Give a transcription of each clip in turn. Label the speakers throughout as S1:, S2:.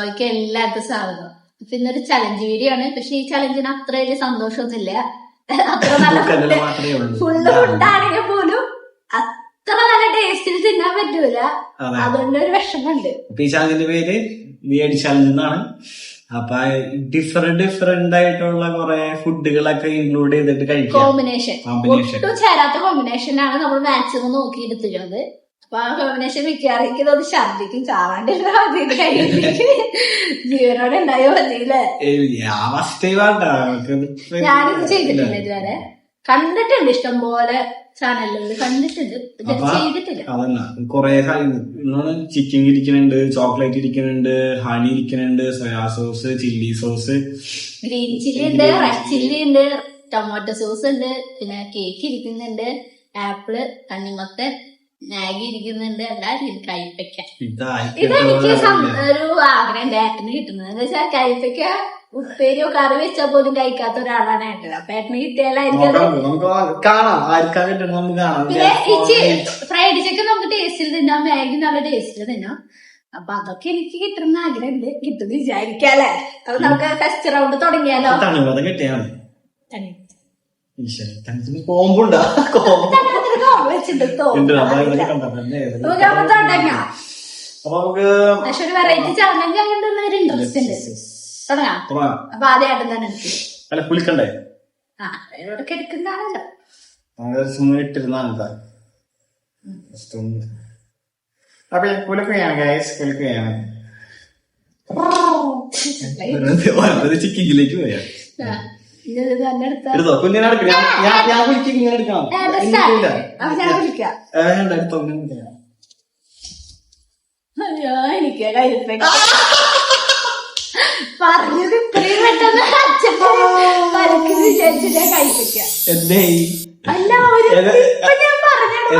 S1: Hi Nandu's സാധനം. പിന്നെ ഒരു അപ്പൊ ഇന്നൊരു ചലഞ്ച് വീഡിയോ ആണ്. പക്ഷെ ഈ ചലഞ്ചിന് അത്ര വലിയ സന്തോഷമൊന്നുമില്ല. അത്ര നല്ല ഫുഡ് ഫുള്ള് ഫുഡാണെങ്കിൽ പോലും അത്ര നല്ല ടേസ്റ്റിൽ തിന്നാൻ പറ്റൂല.
S2: അതുകൊണ്ടൊരു
S1: അതുകൊണ്ട് ഒരു വിഷമമുണ്ട്.
S2: അപ്പൊ ഈ ചാനലിന്റെ പേര് വിയഡ് എന്നാണ്. അപ്പൊ ഡിഫറെന്റ് ഡിഫറെന്റ് ആയിട്ടുള്ള കുറെ ഫുഡുകളൊക്കെ ഇൻക്ലൂഡ് ചെയ്തിട്ട് കഴിക്കാം.
S1: കോമ്പിനേഷൻ
S2: ചേരാത്ത
S1: ഒട്ടും ചേരാത്ത കോമ്പിനേഷനാണ് നമ്മൾ മാക്സിമം നോക്കി എടുത്തിരുന്നത് അപ്പൊ ആ കോമ്പിനേഷൻ മിക്കവാറിക്കും അത് ഛർദിക്കും ചാവാണ്ടില്ല ജീവനോടെ ഉണ്ടായോ മതിയില്ലേ ഞാനിത് ചെയ്തിട്ടില്ല ഇതുവരെ. കണ്ടിട്ടുണ്ട് ഇഷ്ടം പോലെ ചാനലുകളിൽ കണ്ടിട്ടുണ്ട് ചെയ്തിട്ടില്ല.
S2: ചിക്കൻ ഇരിക്കുന്നുണ്ട് ചോക്ലേറ്റ് ഇരിക്കുന്നുണ്ട് ഹണി ഇരിക്കുന്നുണ്ട് soya sauce chilli sauce.
S1: Green chilli ഉണ്ട് റെഡ് ചില്ലി ഉണ്ട് ടൊമാറ്റോ സോസ് ഉണ്ട് പിന്നെ കേക്ക് ഇരിക്കുന്നുണ്ട് ആപ്പിൾ തണ്ണിമത്തൻ മാഗി ഇരിക്കുന്നുണ്ട്. എല്ലാരും കയ്പയ്ക്ക ഇതെനിക്ക് ഒരു ആഗ്രഹം ഏട്ടന് കിട്ടുന്നത്. എന്ന് വെച്ചാൽ കയ്പയ്ക്ക ഉപ്പേരിയോ കറി വെച്ചാൽ പോലും കഴിക്കാത്ത ഒരാളാണ് ഏട്ടൻ. അപ്പൊ ഏട്ടന് കിട്ടിയാലായിരിക്കും
S2: നമുക്ക് കാണാം. ആർക്കാ കിട്ടുന്നത് നമുക്ക് കാണാം.
S1: പിന്നെ ഈ ഫ്രൈഡ് ചിക്കൻ നമുക്ക് ടേസ്റ്റിൽ തിന്നാം. മാഗി നല്ല ടേസ്റ്റിൽ തിന്നാം. അപ്പൊ അതൊക്കെ എനിക്ക് കിട്ടുന്ന ആഗ്രഹമുണ്ട്. കിട്ടുന്ന വിചാരിക്കാല്ലേ അപ്പൊ നമുക്ക് ഫസ്റ്റ് റൗണ്ട് തുടങ്ങിയാലോ?
S2: കിട്ടിയാണ്
S1: തന്നെ.
S2: കോമ്പുണ്ടാ? അപ്പൊ
S1: നമുക്ക് പക്ഷെ ഒരു വെറൈറ്റി ചലഞ്ച് ഒരു ഇൻട്രസ്റ്റ് ഉണ്ട് തുടങ്ങാം. അപ്പൊ ആദ്യമായിട്ട് തന്നെ
S2: അല്ല കുളിക്കണ്ടേ
S1: ആ ഇവിടെ കിടക്കുന്നതാണല്ലോ.
S2: അപ്പൊ കുളിക്കുകയാണ് ഗൈസ് കുളിക്കുകയാണ് ചിക്കിങ്ങിലേക്ക് പോയാ.
S1: എടുത്താ.
S2: കുഞ്ഞിനെ എടുക്കാം. ഞാൻ ഞാൻ- കുളിക്കും ഇങ്ങനെ എടുക്കാം
S1: ഞാൻ
S2: എടുത്തോ
S1: എനിക്ക് പറഞ്ഞത് ഇത്രയും പെട്ടെന്ന് വിചാരിച്ചിട്ട് കഴിപ്പിക്കാം അല്ല ഒരു പറഞ്ഞത്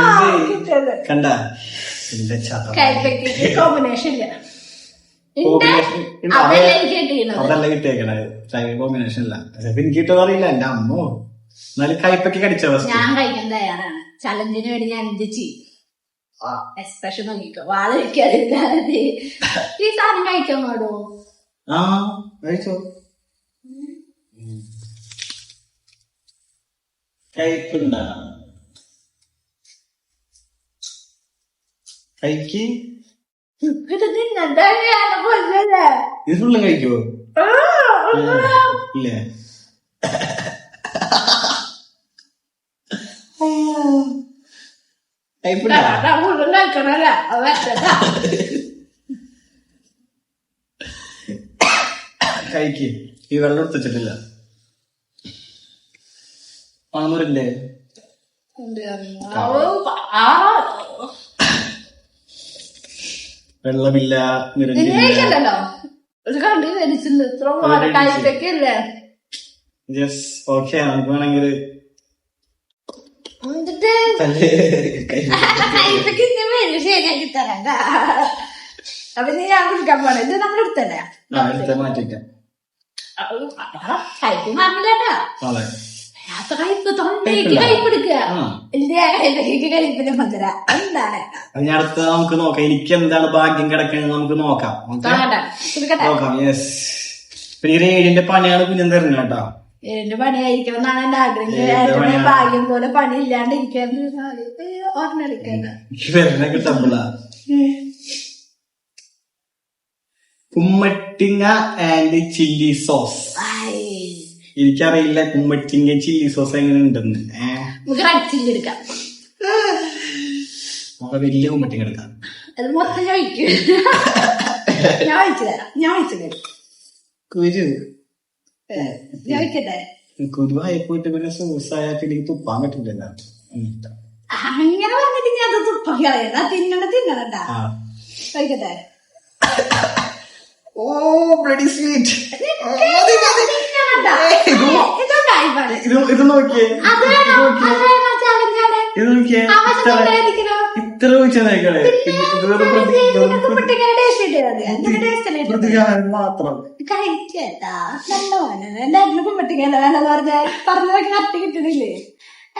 S2: കണ്ട?
S1: കോമ്പിനേഷൻ ഇല്ല. അതല്ല
S2: കിട്ടിയേക്കണത്. ടൈം കോമ്പിനേഷൻ അല്ല എനിക്ക് കിട്ടുമെന്ന് അറിയില്ല. എന്റെ അമ്മോ. എന്നാലും കയ്പയ്ക്ക് കടിച്ച
S1: ഞാൻ കഴിക്കാൻ തയ്യാറാണ്. ചലഞ്ചിന് വേണ്ടി ഞാൻ എന്ത് ചെയ്യും? എക്സ്പ്രഷൻ നോക്കിക്കോ. വാൾ വെക്കാതില്ല ഈ സാധനം കഴിക്കാൻ പാടുമോ
S2: ആ കഴിച്ചോ. കഴിക്ക്
S1: ഇത്
S2: ഫുള്ളും കഴിക്കോ. ഇല്ലേ. കഴിക്ക് ഈ വെള്ളം എടുത്തിട്ടില്ല ആണൂരില്ലേ
S1: ആ, ആ.
S2: വെള്ളമില്ല നിരഞ്ജനില്ല
S1: കണ്ടു ഇത്ര
S2: ഓക്കെ നമുക്ക് വേണമെങ്കിൽ
S1: ശരിയാക്കി അപ്പൊ നീ ഞാൻ കുടിക്കാൻ പോണേ ഇത്
S2: മാറ്റിക്കാം
S1: കയ്പ് തൊണ്ടയ്ക്ക് എന്റെ എന്താണ്
S2: ഞാൻ അടുത്ത നമുക്ക് നോക്കാം. എനിക്ക് എന്താണ് ഭാഗ്യം കിടക്കുന്നത് നമുക്ക് നോക്കാം. നോക്കാം. യെസ് പിന്നെ ഈ റേഡിന്റെ പണിയാണ് പിന്നെ തരുന്നത് കേട്ടോ?
S1: എന്റെ പണിയായിരിക്കണം എന്നാണ് എന്റെ ആഗ്രഹം? ഭാഗ്യം പോലെ പണി ഇല്ലാണ്ട് ഇരിക്കാൻ
S2: കുമ്മട്ടിങ്ങ ആൻഡ് ചില്ലി സോസ് എനിക്കറിയില്ല കുമ്മറ്റിങ്ങ ചില്ലി സോസ് എങ്ങനെ ഉണ്ടെന്ന്
S1: നമുക്ക് എടുക്കാം.
S2: നമുക്ക് വലിയ കുമ്മറ്റിങ്ങ എടുക്കാം.
S1: അത് മൊത്തം ഞാൻ ഞാൻ തരാം. ഞാൻ ഒഴിച്ചു തരാം.
S2: കുരു.
S1: ഞാൻ
S2: കുരുവായി പോയിട്ട് പിന്നെ സോസ് ആയാൽ പിന്നെ തുപ്പാൻ പറ്റില്ല.
S1: അങ്ങനെ പറഞ്ഞിട്ട് ഞാൻ അത് തുപ്പം കളയണ്ട തിന്നണ ഒഴിക്കട്ടെ?
S2: ഓ ബ്ലഡി സ്വീറ്റ്. ഇത് ഇത് നോക്കിയേ. ഇത് നോക്കിയേ. ഇത്ര
S1: taste
S2: പ്രതികാരം മാത്രം.
S1: കഴിക്കേട്ടാ. നല്ലതാണ് പറഞ്ഞാൽ പറഞ്ഞതൊക്കെ കറക്റ്റ്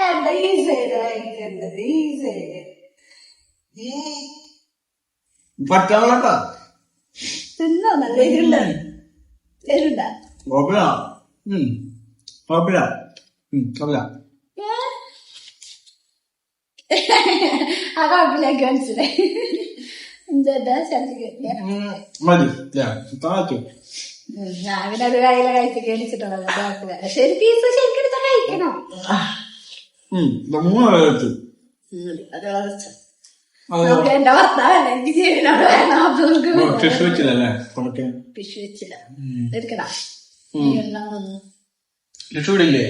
S1: എന്താ ഈ സൈഡ് കഴിക്കേണ്ടത് ഈ സൈഡ്
S2: പറ്റാളട്ടാ
S1: തിന്നോ? നല്ല എരുണ്ട എരുണ്ട
S2: ഉം. കുഴപ്പമില്ല. ഉം, കുഴപ്പമില്ല.
S1: ആ കുഴപ്പമില്ലാക്കി മനസ്സിലായി.
S2: മതി.
S1: ഞാൻ പിന്നെ ഒരു കയ്യിലെ കഴിച്ച് കുഴപ്പമില്ല. പക്ഷെ ഒരു പീസ് ശരിക്കും എടുത്താൽ കഴിക്കണം?
S2: അത്
S1: എന്റെ ഭർത്താവല്ല? എനിക്ക്
S2: കൊടുക്കാൻ
S1: പിശു വെച്ചില്ല. എടുക്കടാ.
S2: ഇവിടെ ഇല്ലേ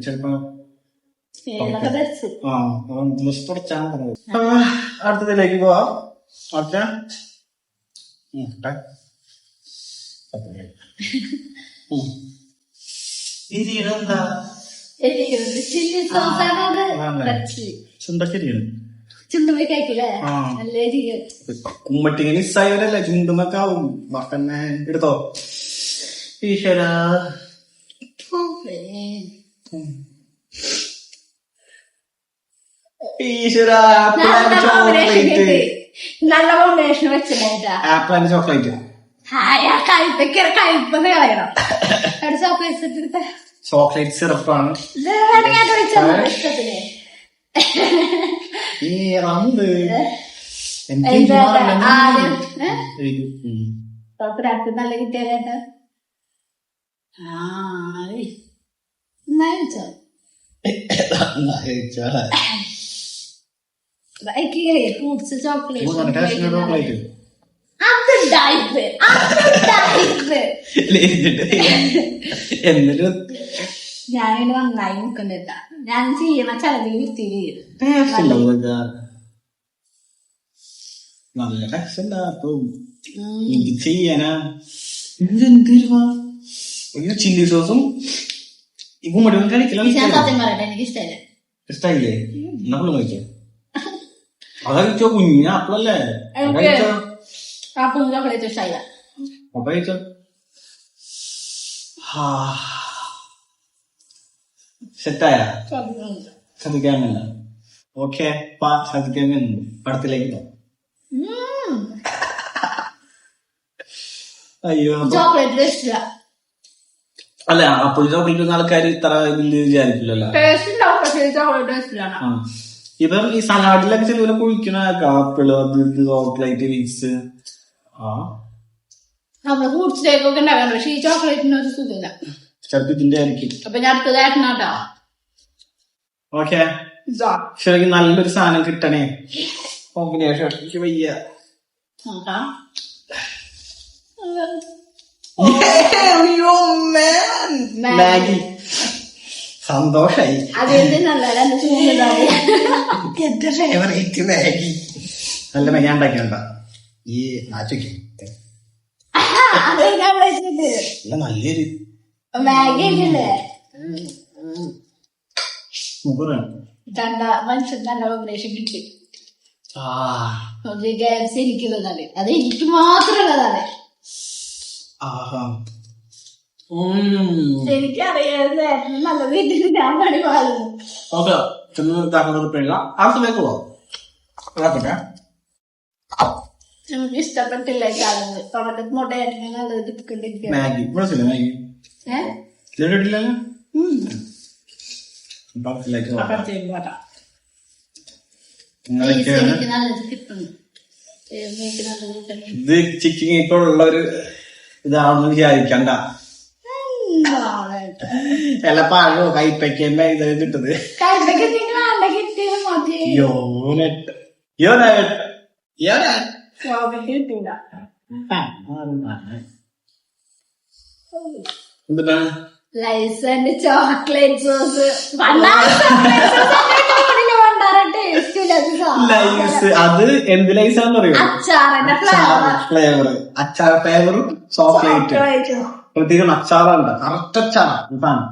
S2: ചിലപ്പോ. ആ, അടുത്തതിലേക്ക് പോവാം. അടുത്ത.
S1: ചില്ലി സോസാണ്. കഴിക്കില്ലേ. നല്ല
S2: കുമ്മട്ടിങ്ങനെ നിസ്സായവരല്ലേ ചുണ്ടുമൊക്കെ ആവും. എടുത്തോ. ഈശ്വര. ഈശ്വര
S1: നല്ല കോമ്പിനേഷൻ വെച്ചിട്ടാ
S2: ആപ്പിൾ ആൻഡ് ചോക്ലേറ്റ്.
S1: ചോക്ലേറ്റ്
S2: സിറപ്പാണ്.
S1: ഇഷ്ടത്തിന്. നല്ല
S2: ഉള്ള chocolate.
S1: ചോക്ലേറ്റ്
S2: എന്നിട്ട്?
S1: ഞാനിവിടെ നന്നായി നിൽക്കുന്നില്ല ഞാൻ ചെയ്യണ ചെലവിൽ വൃത്തിയിൽ.
S2: നല്ല ചെയ്യാനാ? ഇതെന്തിരുവാ ചില്ലി സോസും കഴിക്കില്ല
S1: ഞാൻ സത്യം പറയട്ടെ എനിക്ക് ഇഷ്ടമല്ല.
S2: കഴിക്കാം അത് കുഞ്ഞ അപ്പളല്ലേ അപ്പൊ കഴിച്ചോ? സെറ്റായ ശ്രദ്ധിക്കാമല്ല ഓക്കെ ശ്രദ്ധിക്കാൻ പടത്തിലേക്ക്. അയ്യോ അപ്പൊ
S1: ചോക്ലേറ്റ് ഇഷ്ടമില്ല
S2: അല്ല അപ്പോൾ ചോക്ലേറ്റ് ആൾക്കാർ ഇത്ര ഇതിൽ വിചാരിക്കില്ലല്ലോ. ആ. ഇപ്പം ഈ സലാഡിലൊക്കെ ചിലവരെ കുഴിക്കണ ആപ്പിൾ ഇത് ചോക്ലേറ്റ് വിക്സ്. ആ.
S1: നമ്മൾ ഫ്രൂട്ട്സിലേക്കൊക്കെ ഉണ്ടാകാൻ പക്ഷെ ഈ ചോക്ലേറ്റിന് ഒരു സുഖമില്ല.
S2: ചിലപ്പോ ഇതിന്റെ ആയിരിക്കും
S1: അപ്പൊ ഞാൻ അടുത്തതായിട്ടാട്ടോ
S2: ഓക്കെ. ശരിക്കും നല്ലൊരു സാധനം കിട്ടണേ. കോമ്പിനേഷൻ. എനിക്ക് വയ്യ. മാഗി. സന്തോഷായി. എന്റെ ഫേവറേറ്റ് മാഗി. നല്ല ഉണ്ടാക്കിയുണ്ട ഈ നാച്ചൊക്കെ നല്ല നല്ലൊരു
S1: മാഗി ഇല്ലേ
S2: മുഖറാണ്
S1: രണ്ട മനുഷ്യൻ നല്ല കോമ്പിനേഷൻ കിട്ടി.
S2: ആ.
S1: ഒരു ഗ്യാസ് എനിക്കുള്ളതാണ് അത് എനിക്ക് മാത്രമുള്ളതാണ്.
S2: ആഹാ. ഉം.
S1: എനിക്കറിയാതെ നല്ല വീട്ടിൽ ഞാൻ പണി പാടുന്നു.
S2: ഓക്കെ ചെന്ന് ഇതാക്കുന്നത് പിള്ള അടുത്തേക്ക് പോവാം ഇതാക്കട്ടെ
S1: നമുക്ക് ഇഷ്ടപ്പെട്ടില്ല കാണുന്നത്?
S2: മാഗി. മാഗി?
S1: കിട്ടുന്നു
S2: ഇത് ചിക്കിങ് ഇപ്പൊ ഉള്ള ഒരു ഇതാണെന്ന് വിചാരിക്കണ്ട.
S1: നാളായിട്ട്.
S2: എല്ലാ പഴോ കൈപ്പയ്ക്കന്നെ ഇത് കിട്ടത്. യോനെട്ട്. യോനെട്ട്. യോനെട്ട്.
S1: കിട്ടില്ല
S2: എന്തിനാണ്
S1: Lay's and chocolate sauce.
S2: Lay's അത് എന്ത് ലൈസാന്ന്
S1: അച്ചാറിന്റെ ഫ്ലേവർ
S2: അച്ചാർ ഫ്ലേവറും ചോക്ലേറ്റ് പ്രത്യേകം അച്ചാറുണ്ട് കറക്റ്റ് അച്ചാറാണ്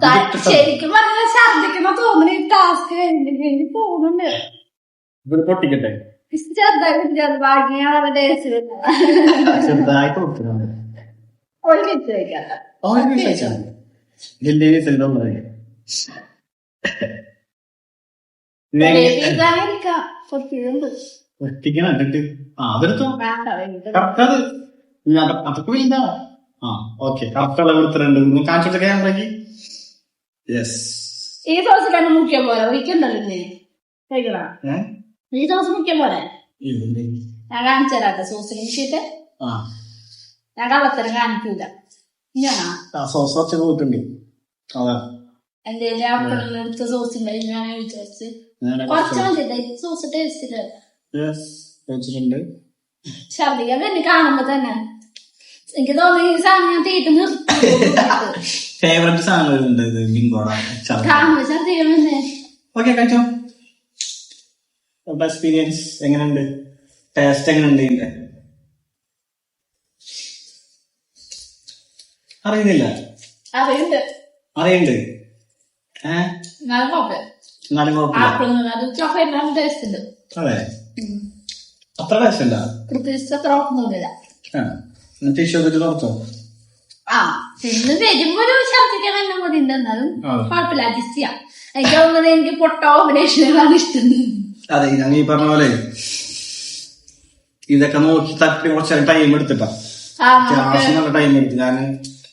S1: ശരിക്കും പറഞ്ഞാൽ ഛർദിക്കുന്ന തോന്നുന്നു ഈ ടാസ്ക് കഴിഞ്ഞിട്ട് എനിക്ക് തോന്നുന്നുണ്ട്
S2: ഇവിടെ പൊട്ടിക്കട്ടെ?
S1: ചെറുതായിട്ട്
S2: ചെറുതായിട്ട് ബാക്കിയാണ്
S1: ഒരു മിനിറ്റ് വയ്ക്കാം
S2: ഒരു പീസ് വെച്ചാൽ മതി പീസ് ഇതൊന്നും
S1: ഇരിക്കാം കുറച്ചുണ്ട്
S2: ഒട്ടിക്കണം എന്നിട്ട്. ആ അതെടുത്തോ.
S1: വേണ്ട വേണ്ട
S2: കറക്റ്റ് അത്. ഇനി അത് അതൊക്കെ വേണ്ട ആ ഓക്കെ. കറക്റ്റ് അളവ് എടുത്തിട്ടുണ്ട് നിങ്ങൾ കാണിച്ചിട്ട് ക്യാമറയ്ക്ക്. യെസ്
S1: ഈ സോസ് രണ്ട് മുക്കിയ പോലെ ഒഴിക്കണ്ടല്ലോ നീ കഴിക്കണ ഈ സോസ് മുക്കിയ പോലെ
S2: ഇതുണ്ട്
S1: ഞാൻ കാണിച്ചു തരാട്ടെ സോസ് മുക്കിയിട്ട്
S2: ആ.
S1: ഞാൻ കള്ളത്തരം കാണിക്കൂല.
S2: സോസ് പോയിട്ടുണ്ട്. അതാ.
S1: എന്റെ സോസ് ഞാൻ കുറച്ച് മതി ഛർദിക്കാൻ തന്നെ കാണുമ്പോ തന്നെ. എനിക്ക് തോന്നി ഈ സാധനം ഞാൻ തീട്ട് നിർത്തി
S2: ഫേവറേറ്റ് സാധനം ഉണ്ട് ഇത് ബിങ്കോട
S1: കാണുമ്പോ ഛർദിക്കാൻ തന്നെ.
S2: ഓക്കെ കഴിച്ചോ. എക്സ്പീരിയൻസ് എങ്ങനെയുണ്ട്? ടേസ്റ്റ് എങ്ങനെയുണ്ട് ഇതിന്റെ? അറിയുന്നില്ല.
S1: അറിയുണ്ട്. അത്.
S2: അത്ര ടേസ്റ്റ് ഉണ്ടാ?
S1: പ്രത്യേകിച്ച് അത്ര ഉറപ്പൊന്നുമില്ല
S2: ടിഷ്യൂ ഒക്കെ തുറച്ചോ
S1: ആ പിന്നെ വരുമ്പോ ഒരു ഛർദിക്കാൻ തന്നെ മതി ഉണ്ട്. എന്നാലും കുഴപ്പമില്ല അഡ്ജസ്റ്റ് ചെയ്യാം. എനിക്ക് തോന്നുന്നത് എനിക്ക് പൊട്ട കോമ്പിനേഷനുകളാണ് ഇഷ്ടം.
S2: അതെ ഈ പറഞ്ഞ പോലെ ഇതൊക്കെ നോക്കി തട്ടി കുറച്ച് ടൈം എടുത്തിട്ടാ. ടൈം എടുത്തു. ഞാൻ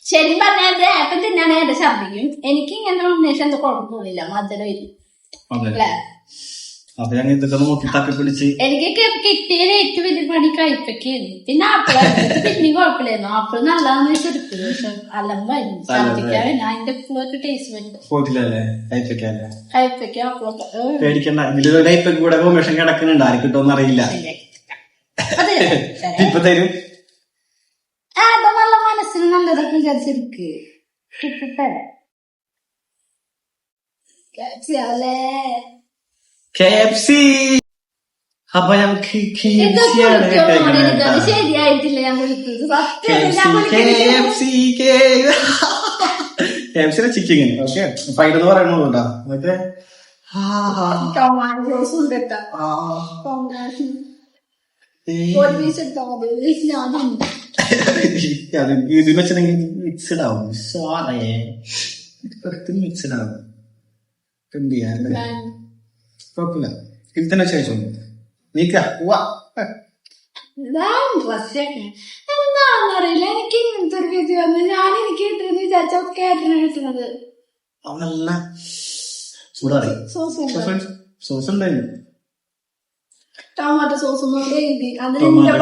S1: ശരിക്കും പറഞ്ഞാൽ ആപ്പിൾ തിന്നാണ് എന്റെ ഛർദിക്കും എനിക്ക് ഇങ്ങനെ ഉന്മേഷം എന്താ കുഴപ്പമൊന്നുമില്ല മധുരം ഇല്ല.
S2: അതെ.
S1: അല്ലേ?
S2: അപ്പൊ ഞാൻ ഇതൊക്കെ നോക്കി തപ്പി പിടിച്ച്.
S1: എനിക്ക് കിട്ടിയത് ഏറ്റവും വലിയ പണി കഴിപ്പൊക്കെയായിരുന്നു പിന്നെ ആപ്പിൾ പിന്നെ കുഴപ്പമില്ലായിരുന്നു. ആപ്പിൾ നല്ലതാന്ന് വെച്ചെടുത്തത് പക്ഷെ അലമ്പായിരുന്നു അതിന്റെ ഫുള്ളൊക്കെ ടേസ്റ്റ്
S2: പോയിട്ടില്ലല്ലേ?
S1: ആപ്പിളൊക്കെ.
S2: പേടിക്കണ്ട. കൂടെ കോമ്പേഷൻ കിടക്കുന്നുണ്ട്. ആര് കിട്ടുമെന്ന് അറിയില്ല. ഇപ്പൊ തരും.
S1: നല്ല മനസ്സിന് നല്ലതൊക്കെ വിചാരിച്ചിരിക്ക്. കിട്ടട്ടെ.
S2: അപ്പൊ
S1: ശരിയായിട്ടില്ല ഞാൻ വിളിക്കുന്നത്.
S2: ചിക്കൻ ഓക്കെ മറ്റേ ആ, ഇത് വെച്ചിട്ടുണ്ടെങ്കിൽ മിക്സഡ് ആവും. സോറേ മിക്സഡ് ആവും. എന്ത് ചെയ്യാൻ കുഴപ്പമില്ല. ഇതിൽ തന്നെ ശേഷം നീക്ക
S1: എന്താണെന്നറിയില്ല എനിക്ക് ഇങ്ങനത്തെ ഒരു ഗതി വന്നു ഞാൻ എനിക്ക് കിട്ടുന്നത് വിചാരിച്ചൊക്കെ ആയിട്ടാണ് കിട്ടുന്നത്.
S2: അവൻ നല്ല ചൂടാറി
S1: സോസ്.
S2: സോസ് ഉണ്ടായിരുന്നു.
S1: ടൊമാറ്റോ സോസ് ഒന്നും എഴുതി അതിന് എന്റെ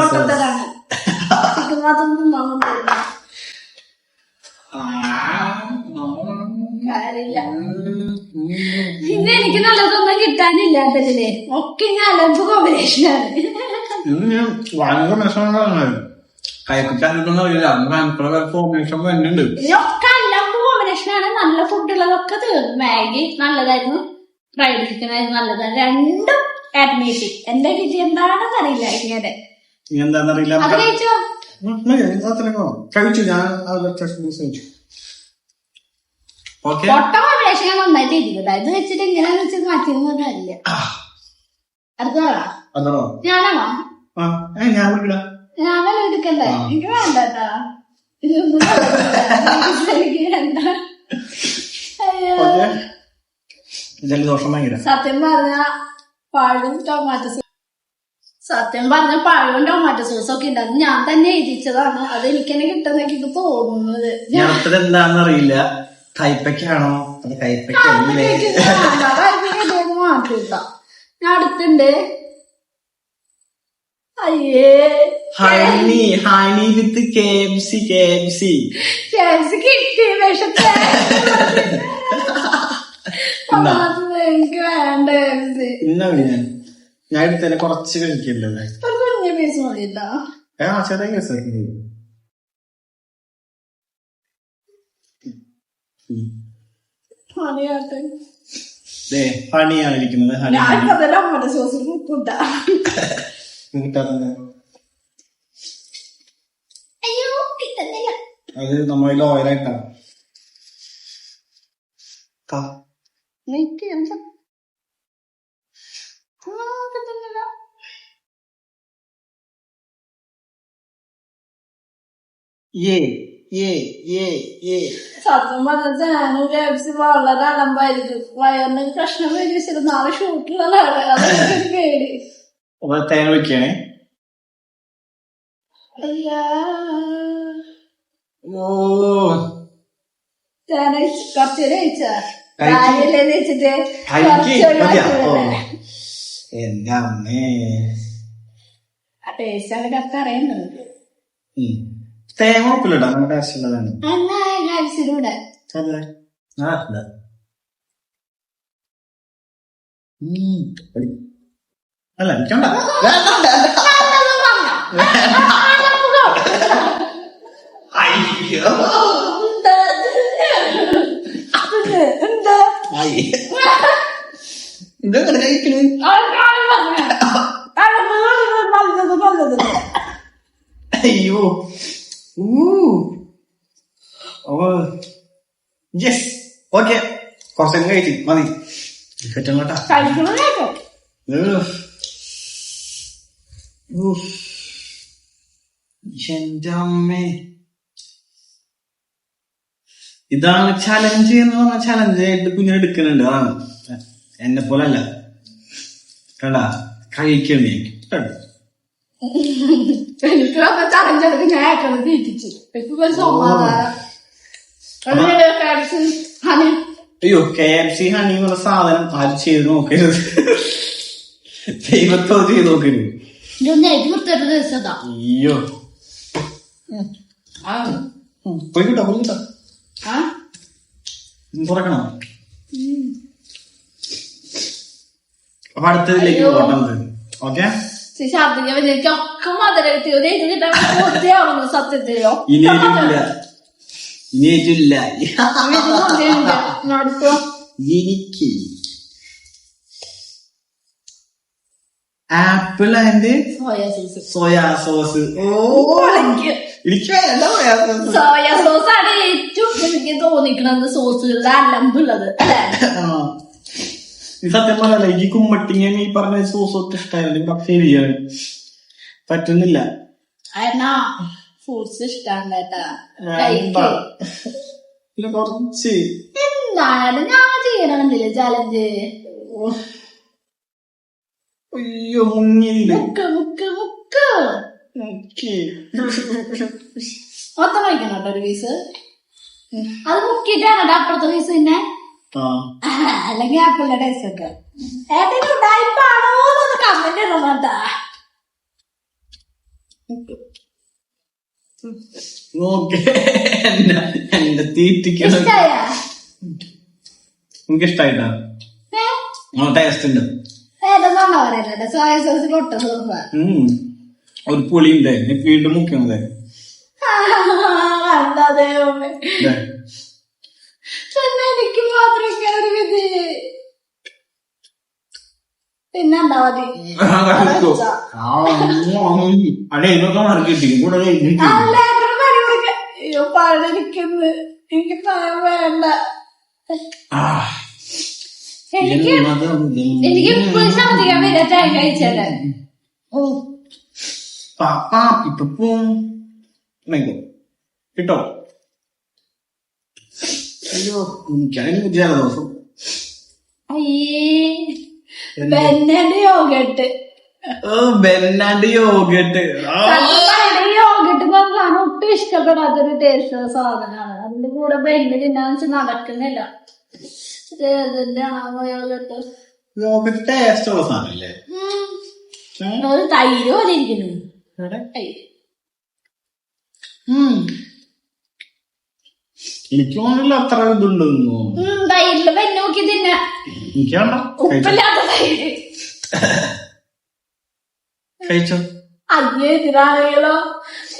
S1: മാത്രം തിന്നാൻ പറ്റില്ല. കാര്യമില്ല. പിന്നെ എനിക്ക് നല്ലതൊന്നും കിട്ടാനില്ല അതിലെ ഒക്കെ ഞാൻ അലമ്പ്
S2: വരുന്നുണ്ട്
S1: ഇതൊക്കെ അലമ്പ് കോമ്പിനേഷനാണ് നല്ല ഫുഡുള്ളതൊക്കെ തീർന്നു. മാഗി നല്ലതായിരുന്നു. ഫ്രൈഡ് ചിക്കൻ ആയിരുന്നു നല്ലതായിരുന്നു രണ്ടും അഡ്മിറ്റ് എന്റെ രുചി എന്താണെന്ന് അറിയില്ല ഇങ്ങനെ.
S2: എന്താണെന്നറിയില്ല
S1: അത് കഴിച്ചോ
S2: കഴിച്ചു ഞാൻ കഴിച്ചു. ഓക്കെ
S1: പൊട്ട കോമ്പിനേഷൻ ഞാൻ നന്നായിട്ട് ഇരിക്കട്ടെ ഇത് വെച്ചിട്ട് എങ്ങനെയാന്ന് വെച്ചിട്ട് മാറ്റിയെന്ന് പറഞ്ഞില്ല അടുത്ത പറ ഞാനാണോ?
S2: ആ ഏ, ഞാൻ വിളിക്കടാ
S1: ഞാൻ വല്ല എടുക്കണ്ടേ? എനിക്ക് വേണ്ടട്ടാ ഇതൊന്നും വേണ്ട. എനിക്ക് വേണ്ട അയ്യോ
S2: ഓക്കെ ജലദോഷം ഭയങ്കര.
S1: സത്യം പറഞ്ഞ പഴവും ടൊമാറ്റോ സോസ് സത്യം പറഞ്ഞ പഴവും ടൊമാറ്റോ സോസ് ഒക്കെ ഉണ്ട്. അത് ഞാൻ തന്നെ എഴുതിച്ചതാണ്. അത് എനിക്ക് തന്നെ കിട്ടുന്ന എനിക്ക് തോന്നുന്നത്
S2: എന്താണെന്നറിയില്ല കൈപ്പയ്ക്കാണോ? അത് കൈപ്പയ്ക്കല്ലേ
S1: മാറ്റിട്ടാ. ഞാൻ അടുത്തുണ്ട്. അയ്യേ.
S2: Honey honey with K M C K M C
S1: chance കിട്ടി. പക്ഷെ
S2: എന്നാ?
S1: എനിക്ക്
S2: ഞാൻ. ഞാൻ എടുത്തന്നെ കുറച്ച് കഴിക്കില്ലല്ലേ
S1: ഒരു കുഞ്ഞ പീസ് മതിയില്ല?
S2: ആ ചെറിയ കേസ്
S1: പണിയാട്ടെ.
S2: ഹണിയാണ് ഇരിക്കുന്നത് ഹണി
S1: ഞാൻ ഇപ്പൊ തന്നെ ടൊമാറ്റോ സോസിൽ മുക്കുണ്ടാ
S2: കിട്ടാത്തത്
S1: അയ്യോ കിട്ടുന്നില്ല.
S2: അത് ഓയിലായിട്ടാണ്
S1: എനിക്ക് എന്താ ആ, കിട്ടുന്നില്ല.
S2: ഏ ഏ ഏ ഏ
S1: സത്യം പറഞ്ഞ ചാനൽ കേപ്സി വളരെ അലമ്പായിരിക്കും വയറിന് പ്രശ്നം വരും നാളെ ഷൂട്ടിലുള്ളതാണ് അതൊക്കെ പേടി
S2: അപ്പൊ തേങ്ങ വെക്കണേ ഓ
S1: കുറച്ചേരം കഴിച്ചാ
S2: കഴിച്ച്.
S1: രാവിലെ വെച്ചിട്ട്
S2: എന്റെ അമ്മേ.
S1: ആ ടേസ്റ്റ് അവരൊക്കെ അറിയുന്നുണ്ട്.
S2: തേങ്ങ ഉപ്പിലിടാം. നമ്മുടെ ആവശ്യമുള്ളതാണ്.
S1: എന്നാ കഴിച്ചിലൂടെ
S2: അതെ. ആ, ഇതാ. ഉം, എടി. അല്ല എനിക്കണ്ട. അയ്യോ. ആയി. ഇതെങ്ങനെ കഴിക്കണ് അയ്യോ യെസ് ഓക്കെ കുറച്ചേരം കഴിച്ചു മതി പറ്റും കേട്ടാ. എന്റെ അമ്മേ ഇതാണ് ചലഞ്ച് എന്ന് പറഞ്ഞ ചലഞ്ച് ആയിട്ട് കുഞ്ഞിനെ എടുക്കുന്നുണ്ട്. അതാണ് എന്നെ പോലെ അല്ല കണ്ടാ? കഴിക്കണേ അയ്യോ കെ എഫ് സി ഹണി. എന്നുള്ള സാധനം ആര് ചെയ്ത് നോക്കരുത്? ദൈവത്തോ ചെയ്ത് നോക്കരുത്. അയ്യോ.
S1: ആ.
S2: ഉം, തുറക്കണം? അപ്പൊ അടുത്തതിലേക്ക്. പോകണം ഓക്കെ?
S1: ശാബ്ദിക്കാൻ എനിക്കൊക്കെ മധുരം കിട്ടി ഒരു ഇത് കിട്ടാൻ പൂർത്തിയാവുന്നു സത്യത്തിലോ?
S2: ഇനി ഏറ്റില്ല ഇനി ഏറ്റില്ല
S1: നടത്തോ
S2: എനിക്ക് apple and
S1: soya sauce.
S2: Soya sauce. ഓ.
S1: എനിക്ക്
S2: എനിക്ക് വേണ്ട സോയാ സോസ്
S1: സോയ സോസ് ആണ് ഏറ്റവും എനിക്ക് തോന്നിക്കണത് സോസുകളിൽ അലമ്പുള്ളത് അല്ലെ?
S2: സത്യം പറയല്ല ഈ കുമ്മട്ടിങ്ങ ഈ പറഞ്ഞ സോസ് ഒട്ടും ഇഷ്ടമായിരുന്നു പക്ഷെ ശരിയാണ് പറ്റുന്നില്ല.
S1: എന്നാ ഫ്രൂട്ട്സ് ഇഷ്ടമാണ് കേട്ടാ.
S2: പിന്നെ കുറച്ച്.
S1: എന്താണ് ഞാൻ ചെയ്യണമെന്നില്ല ചലഞ്ച്
S2: അയ്യോ മുങ്ങിയില്ല?
S1: മുക്ക് മുക്ക് മുക്ക്.
S2: എനിക്ക്
S1: മൊത്തം കഴിക്കണം കേട്ടോ ഒരു പീസ് അത് മുക്കിട്ടാണ് അപ്പുറത്തെ പീസ് പിന്നെ അല്ലെങ്കിൽ ആപ്പിളിന്റെ ടേസ്റ്റ് ഒക്കെ. ഏതെങ്കിലും എന്നൊന്ന് കമന്റ്
S2: ഇടണം ആ ടേസ്റ്റ് ഉണ്ട്.
S1: സോയ സോസ് പൊട്ട.
S2: ഒരു പുളി ഉണ്ട് എനിക്ക് വീണ്ടും.
S1: പിന്നെ എനിക്ക് മാത്രം മതി.
S2: ഇതൊക്കെ കൂടെ
S1: അയ്യോ വേണ്ട. ഇപ്പോഴും ഛർദിക്കാൻ വരെ ചായ കഴിച്ചാലേ ഓ
S2: പാപ്പ മേങ്കോ കിട്ടോ അയ്യോ എനിക്കാണെങ്കിൽ ജലദോഷം
S1: അയ്യേ ബെന്നന്റെ യോഗട്ട്
S2: ഓ ബെന്നാണ്ട് യോഗട്ട്
S1: യോഗട്ട് പറഞ്ഞാൽ ഒട്ടും ഇഷ്ടപ്പെടാത്തൊരു ടേസ്റ്റ് സാധനമാണ്. അതിന്റെ കൂടെ ബെന്ന് തിന്നാന്ന് വെച്ചാൽ നടക്കുന്നില്ല. യോഗട്ട്
S2: ടേസ്റ്റ് ഉള്ള സാധനല്ലേ
S1: ഒരു തൈര് പോലെ ഇരിക്കുന്നു.
S2: എനിക്ക് തോന്നുന്നില്ല അത്ര ഇതുണ്ടെന്ന്
S1: തൈരിൽ ബെന്ന് നോക്കി തിന്ന. ഉപ്പില്ലാത്ത തൈര്.
S2: കഴിച്ചോ.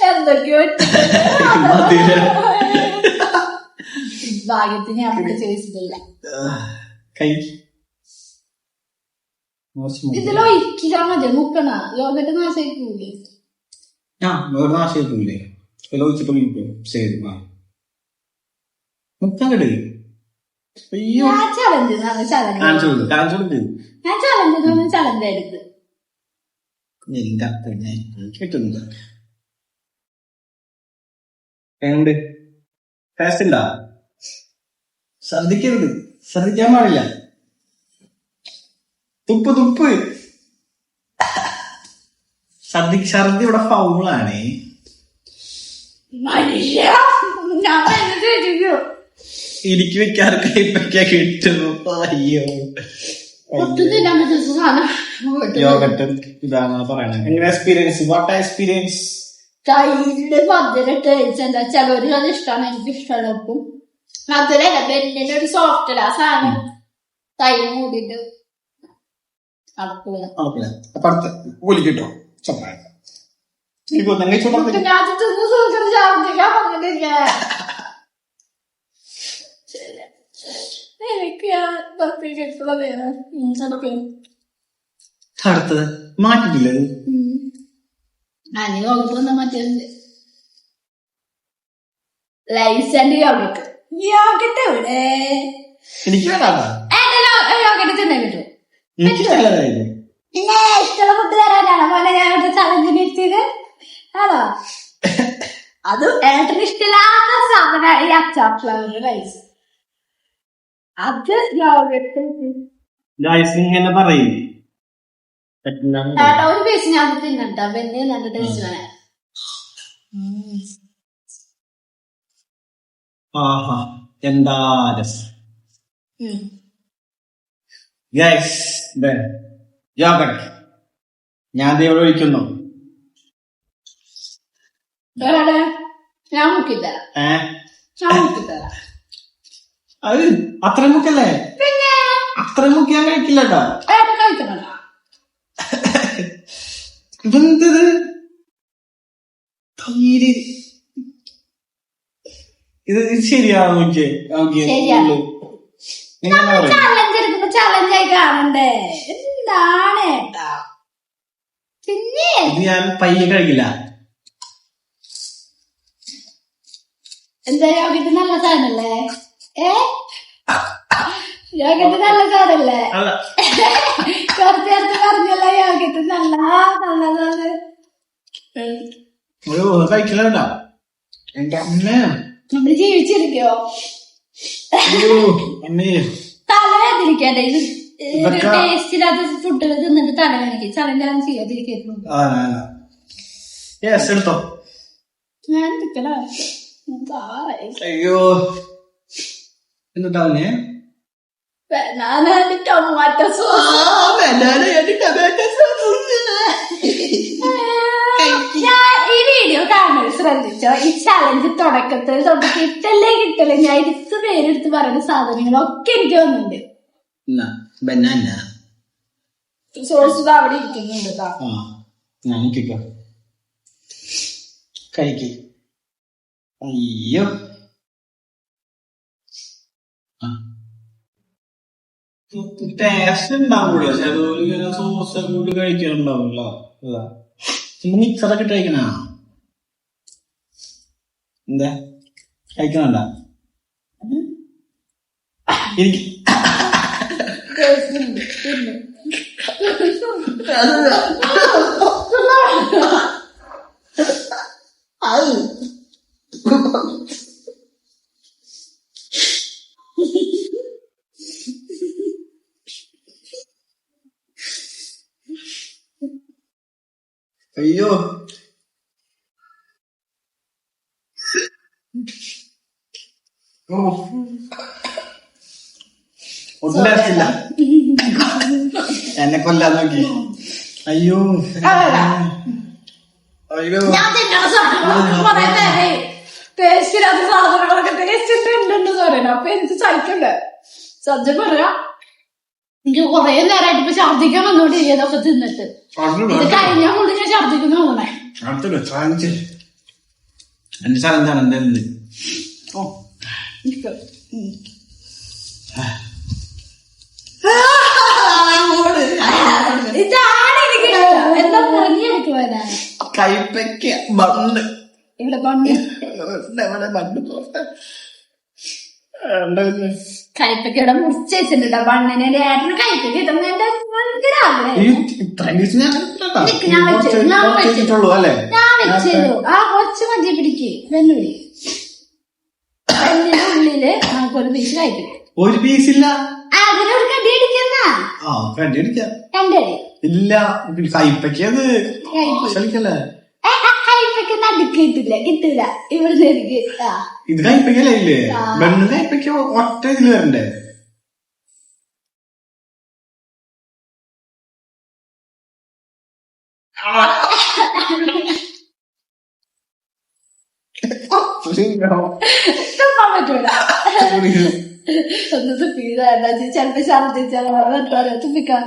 S1: എന്തൊക്കെയോ. ഭാഗ്യത്തിന് ഇവിടെ ചോദിച്ചിട്ടില്ല.
S2: കഴിക്ക് മോശം
S1: ഇതിലോ ഇരിക്കാൻ മതി മുക്കണ. യോഗ നാശിക്കൂലേ
S2: ആ വേറെ ഒഴിച്ചിട്ട് കഴിക്കും ശരി ആ മുത്തങ്ങട് അയ്യോ.
S1: ഞാൻ ചലഞ്ച് ചലഞ്ച്
S2: തുപ്പ് കൊടുക്ക് കാണിച്ചു കൊടുക്ക്
S1: ഞാൻ ചലഞ്ച് ചലഞ്ച് എടുത്ത്
S2: എന്താ പിന്നെ കിട്ടുന്നില്ല എങ്ങണ്ട് ടേസ്റ്റ് ഉണ്ടാ ഛർദിക്കരുത് ഛർദിക്കാൻ പാടില്ല തുപ്പ് തുപ്പ് ഛർദി ഛർദി ഇവിടെ ഫൗളാണ് എനിക്ക് വെക്കാറ് ഇപ്പൊക്കെ കിട്ടുന്നു അയ്യോ. യോഗട്ട് ഇതാണ് പറയണത്. എങ്ങനെ എക്സ്പീരിയൻസ് വാട്ട് എക്സ്പീരിയൻസ്
S1: തൈരിൽ മധുരം ടേസ്റ്റ് എന്താ ചിലവര് അത് ഇഷ്ടമാണ് എനിക്ക് ഇഷ്ടമാണ് ഉപ്പും. മധുരല്ല ബെല്ലിന്റെ ഒരു സോഫ്റ്റ് ആ സാധനം. തൈര് മൂടിയിട്ട്.
S2: അപ്പൊ അടുത്ത്.
S1: തിന്ന് ഞാൻ നിർത്തിയിട്ടുള്ള നേരം നടക്കും.
S2: അടുത്തത് മാറ്റിട്ടില്ല?
S1: യോഗത്ത് വന്ന മറ്റേ ലൈസൻഡ് യോഗട്ട് യോഗട്ട് എവിടെ?
S2: എനിക്ക് വേണ്ടാ.
S1: യോഗട്ട് തിന്നാൻ കിട്ടും.
S2: എനിക്ക് നല്ലതായിരുന്നു
S1: പിന്നെ ഇഷ്ടമുള്ള ഫുഡ് തരാനാണ്? മോനെ ഞാൻ ഇവിടെ ചലഞ്ചിന് എത്തിയത് ആണോ? അതും ഏട്ടന് ഇഷ്ടമില്ലാത്ത സാധനമാണ് ഈ അച്ചാപ്ലവർ റൈസ് അത് യോഗട്ട്
S2: ഇങ്ങനെ പറയും.
S1: ഏട്ടാ ഒരു പീസ് ഞാൻ തിന്നണ്ട വെന്നി നല്ല ടേസ്റ്റ് വേണേ.
S2: ആഹാ എന്താ രസം? ഗൈസ് യോഗട്ട് ഞാൻ ദൈവം ഒഴിക്കുന്നു
S1: ഞാൻ
S2: അത് അത്ര മുക്കല്ലേ? അത്ര മുക്കിയാൻ കഴിക്കില്ല കേട്ടോ.
S1: ഏട്ടൻ കഴിക്കണല്ലോ
S2: ഇതെന്തത്? തൈര്. ഇത് ഇത് ശരിയാണോ നോക്കിയേ നോക്കിയേ
S1: ചലഞ്ച് എടുക്കുമ്പോ കാണണ്ടേ? എന്താണ് പിന്നെ?
S2: ഇത് ഞാൻ പയ്യെ കഴിക്കില്ല.
S1: എന്താ രോഗത്തിന് നല്ല സാധനല്ലേ? ഏ? രോഗത്തിന് നല്ല സാധനല്ലേ?
S2: ചേർത്ത്
S1: കുറച്ച് പറഞ്ഞല്ലേ പറഞ്ഞല്ലോ യോഗട്ട് നല്ല നല്ലതാണ്
S2: എന്റെ അമ്മ
S1: നമ്മൾ ജീവിച്ചിരിക്കോ?
S2: അമ്മേ
S1: തലവേദനിക്കട്ടെ ഇത് ടേസ്റ്റ് ഇല്ലാത്ത ഫുഡുകൾ തിന്നിട്ട് തലവേദനിക്കും. ചലഞ്ചാണ് ചെയ്യാതിരിക്കുന്നു
S2: ആ യെസ് എടുത്തോ.
S1: ഞാൻ നിക്കല
S2: അയ്യോ. എന്നിട്ടാവുന്നേ
S1: ബനാന ടൊമാറ്റോ സോസ്. ഞാൻ ഈ വീഡിയോ ശ്രദ്ധിച്ചോ? ഈ ചലഞ്ച് തുടക്കത്തിൽ തൊട്ട് കിട്ടല്ലേ കിട്ടല്ലേ ഞാൻ ഇരുത്ത് പേരെടുത്ത് പറയുന്ന സാധനങ്ങളൊക്കെ എനിക്ക് വന്നിട്ടുണ്ട്.
S2: ബനാന
S1: സോസ് അവിടെ ഇരിക്കുന്നുണ്ട്.
S2: ആ കേട്ടോ കഴിക്ക്. അയ്യോ. ടേസ്റ്റ് ഉണ്ടാവൂല. ചിലവര് ഇങ്ങനെ സോസ് കൂടി കഴിക്കാനുണ്ടാവില്ല മിക്സറൊക്കെ ഇട്ട് കഴിക്കണ? എന്താ? കഴിക്കണണ്ട എനിക്ക്
S1: Taste ഉണ്ട്. തിന്ന്.
S2: അത് അയ്യോ ഓ. ഒട്ടും ടേസ്റ്റ് ഇല്ല എന്നെ കൊല്ലാൻ നോക്കി. അയ്യോ. അയ്യോ.
S1: ഞാൻ തിന്നണ സാധനങ്ങളൊക്കെ കുറെ നേരെ ടേസ്റ്റ് ഇല്ലാത്ത സാധനങ്ങളൊക്കെ ടേസ്റ്റ് ഉണ്ടെന്ന് പറയണം. അപ്പൊ എനിക്ക് സഹിക്കണ്ടേ? സത്യം പറയാ. എനിക്ക് കുറെ നേരമായിട്ട് ഇപ്പൊ ഛർദിക്കാൻ വന്നോണ്ടിരിക്കുക ഇതൊക്കെ തിന്നിട്ട്. ഇത് കഴിഞ്ഞാൽ കൊണ്ട് ഞാൻ ഛർദിക്കുന്ന തോന്നണേ.
S2: അടുത്തല്ലോ ചാലഞ്ച് എന്റെ ചാലഞ്ചാണ് ഓ.
S1: ഇതാണ് എനിക്ക് എന്താ
S2: കൈപ്പയ്ക്ക
S1: ഇവിടെ
S2: ഇവിടെ
S1: കൈപ്പക്കയുടെ മുറിച്ച് വെച്ചിട്ടുണ്ട്. ബണ്ണിനെ ഏട്ടന് കൈപ്പക്ക
S2: ഞാൻ
S1: വെച്ചേരു ആ കുറച്ച് മതി പിടിക്ക്. വെല്ലുവിളി വെല്ലിന്റെ ഉള്ളിൽ നമുക്കൊരു പീസ് കഴിക്കും
S2: ഒരു പീസില്ല
S1: അതിനൊരു കടി അടിക്കുന്ന
S2: ആ കണ്ടി അടിക്കാം.
S1: രണ്ടടി.
S2: ഇല്ല കയ്പയ്ക്കത്
S1: അത്
S2: കളിക്കല്ലേ?
S1: ഏ, ആ കയ്പയ്ക്ക് നടുക്ക് കിട്ടില്ല കിട്ടില്ല ഇവിടുന്ന് എനിക്ക് ആ.
S2: ഇത് കയ്പയ്ക്കല്ലേ ഇല്ലേ? കയ്പയ്ക്ക ഒറ്റ ഇതിൽ വരണ്ടേ?
S1: തുപ്പാൻ പറ്റൂല. ഒന്ന് ചെലപ്പോ ഛർദിച്ചാൽ തുപ്പിക്കാം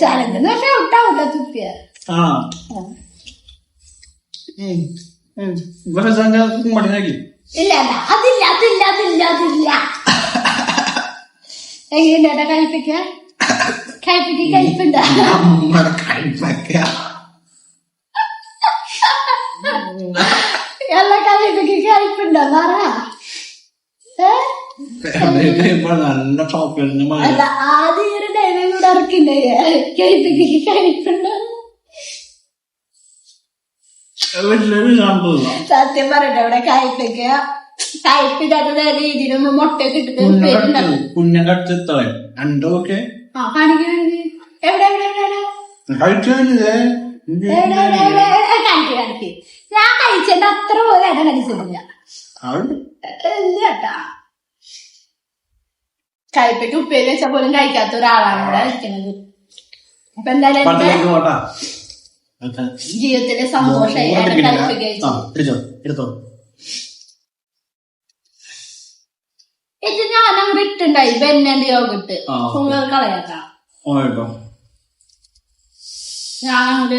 S1: ചലഞ്ച് പക്ഷെ ഔട്ടാവില്ല തുപ്പിയ.
S2: ആ. മടങ്ങാക്കി
S1: ഇല്ല അതില്ല അതില്ല അതില്ല അതില്ല. എങ്ങനെയാ കഴിപ്പിക്ക കഴിപ്പിക്ക് കഴിപ്പുണ്ട എല്ലാ കഴിപ്പിക്ക് കഴിപ്പുണ്ട പറ.
S2: നല്ല ചോക്ലേറ്റിന് മഴ.
S1: അല്ല ഈ ഒരു കഴിപ്പിക്ക് കഴിപ്പുണ്ട
S2: വലിയൊരു സംഭവം
S1: സത്യം പറയട്ടെ ഇവിടെ കഴിപ്പിക്ക കഴിപ്പില്ലാത്ത രീതിയിലൊന്നും മുട്ടയൊക്കെ ഇട്ടിട്ട് ആ കാണിക്ക് കാണിക്ക് എവിടെ എവിടെ എവിടെ? ഞാൻ കഴിച്ചതിന്റെ അത്ര പോലെ കഴിച്ചിട്ടില്ല ഇല്ല കേട്ടാ. കഴിപ്പിക്ക് ഉപ്പേരി വെച്ച പോലും കഴിക്കാത്ത ഒരാളാണ് ഇവിടെ ഇരിക്കുന്നത് അപ്പൊ എന്തായാലും ജീവിതത്തിലെ സന്തോഷമായി
S2: എടുത്തോ എടുത്തോ.
S1: ഇത് ഞാൻ അങ്ങോട്ട് ഇട്ടുണ്ടായി ബെന്നന്റെ യോഗട്ട്? കളയാട്ടാ
S2: ഓ
S1: ഞാൻ അങ്ങോട്ട്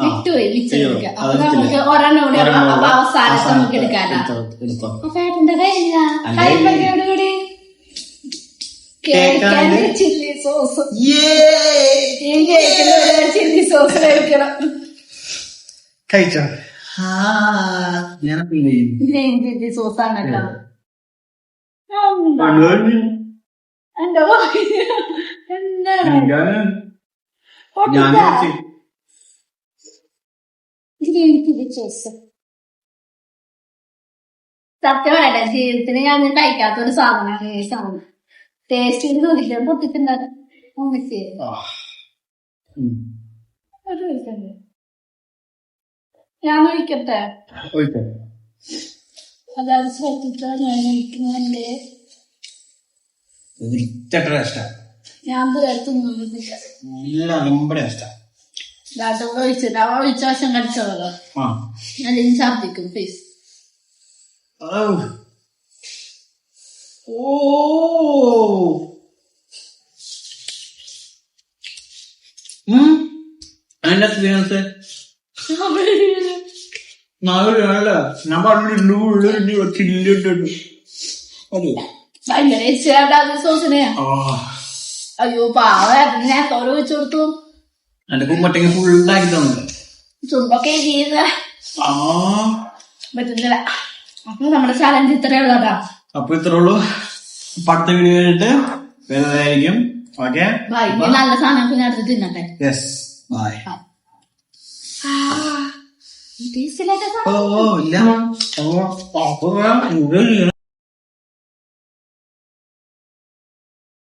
S1: വിട്ടുപോയി അപ്പൊ നമുക്ക്. ഒരെണ്ണം കൂടി അപ്പൊ അവസാനത്തെ നമുക്ക് എടുക്കാനാ അപ്പൊ ഏട്ടന്റെ. Chilli sauce. ഈ ചില്ലി സോസ് കഴിക്കണം.
S2: കഴിച്ചോ?
S1: Chilli sauce? എന്റെ എന്താണ്?
S2: ഞാൻ
S1: പറയട്ടെ ജീവിതത്തിന് ഞാൻ കഴിക്കാത്ത ഒരു സാധനമാണ് ഈ സാധനം. ടേസ്റ്റ് ചെയ്ത് നോക്കിയിട്ട് പൊട്ടിട്ടുണ്ടാകും ഞാൻ ഒഴിക്കട്ടെ? അതായത് ശ്രദ്ധിച്ചാ ഞാൻ തീർത്തുന്നില്ല
S2: നല്ല നമ്മുടെ
S1: ഛർദിക്കും പ്ലീസ്
S2: ഔ. ഓ. അതിന്റെ ഞാൻ പറഞ്ഞിട്ടുണ്ട് ഉള്ളിൽ
S1: ഭയങ്കര അയ്യോ പാവം. ഞാൻ തോര വെച്ചു കൊടുത്തു?
S2: എന്റെ കുമ്മട്ടങ്ങ ഫുള്ളാക്കി തന്നു.
S1: ചുമ്പൊക്കെ
S2: ആ.
S1: പറ്റുന്നില്ല. അപ്പൊ നമ്മുടെ ചാലഞ്ച് ഇത്രേ ഉള്ളതാ
S2: അപ്പൊ ഇത്രേ ഉള്ളൂ. അടുത്ത വീഡിയോ കഴിഞ്ഞിട്ട് വരുന്നതായിരിക്കും. ഓക്കെ
S1: നല്ല സാധനം അടുത്ത് തിന്നട്ടെ.
S2: യെസ് ബൈ ഓ ഇല്ല. ഓ അപ്പൊ